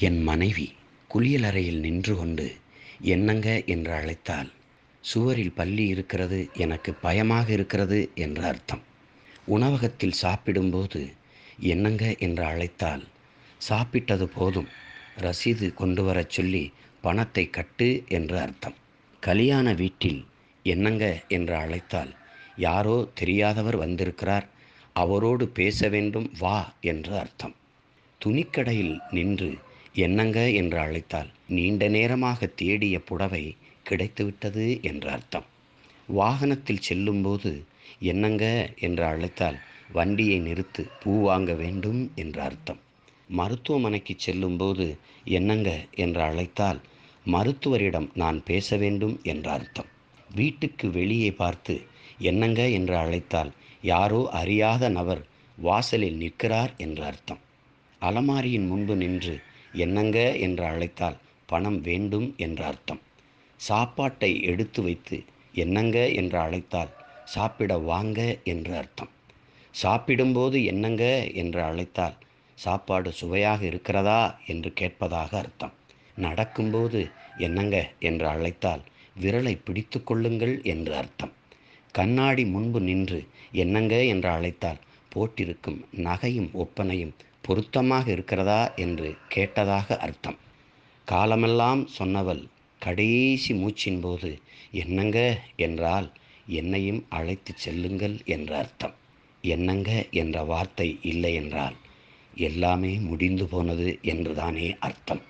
என் மனைவி குளியலறையில் நின்று கொண்டு என்னங்க என்று அழைத்தால் சுவரில் பள்ளி இருக்கிறது எனக்கு பயமாக இருக்கிறது என்ற அர்த்தம். உணவகத்தில் சாப்பிடும்போது என்னங்க என்று அழைத்தால் சாப்பிட்டது போதும் ரசீது கொண்டு வரச் சொல்லி பணத்தை கட்டு என்று அர்த்தம். கல்யாண வீட்டில் என்னங்க என்று அழைத்தால் யாரோ தெரியாதவர் வந்திருக்கிறார் அவரோடு பேச வேண்டும் வா என்று அர்த்தம். துணிக்கடையில் நின்று என்னங்க என்று அழைத்தால் நீண்ட நேரமாக தேடிய புடவை கிடைத்துவிட்டது என்று அர்த்தம். வாகனத்தில் செல்லும்போது என்னங்க என்று அழைத்தால் வண்டியை நிறுத்து பூ வாங்க வேண்டும் என்று அர்த்தம். மருத்துவமனைக்கு செல்லும்போது என்னங்க என்று அழைத்தால் மருத்துவரிடம் நான் பேச வேண்டும் என்ற அர்த்தம். வீட்டுக்கு வெளியே பார்த்து என்னங்க என்று அழைத்தால் யாரோ அறியாத நபர் வாசலில் நிற்கிறார் என்ற அர்த்தம். அலமாரியின் முன்பு நின்று என்னங்க என்று அழைத்தால் பணம் வேண்டும் என்ற அர்த்தம். சாப்பாட்டை எடுத்து வைத்து என்னங்க என்று அழைத்தால் சாப்பிட வாங்க என்று அர்த்தம். சாப்பிடும்போது என்னங்க என்று அழைத்தால் சாப்பாடு சுவையாக இருக்கிறதா என்று கேட்பதாக அர்த்தம். நடக்கும்போது என்னங்க என்று அழைத்தால் விரலை பிடித்து கொள்ளுங்கள் என்று அர்த்தம். கண்ணாடி முன்பு நின்று என்னங்க என்று அழைத்தால் போட்டிருக்கும் நகையும் ஒப்பனையும் பொருத்தமாக இருக்கிறதா என்று கேட்டதாக அர்த்தம். காலமெல்லாம் சொன்னவள் கடைசி மூச்சின் போது என்னங்க? என்றால் என்னையும் அழைத்து செல்லுங்கள் என்ற அர்த்தம். என்னங்க? என்ற வார்த்தை இல்லை என்றால் எல்லாமே முடிந்து போனது என்றுதானே அர்த்தம்.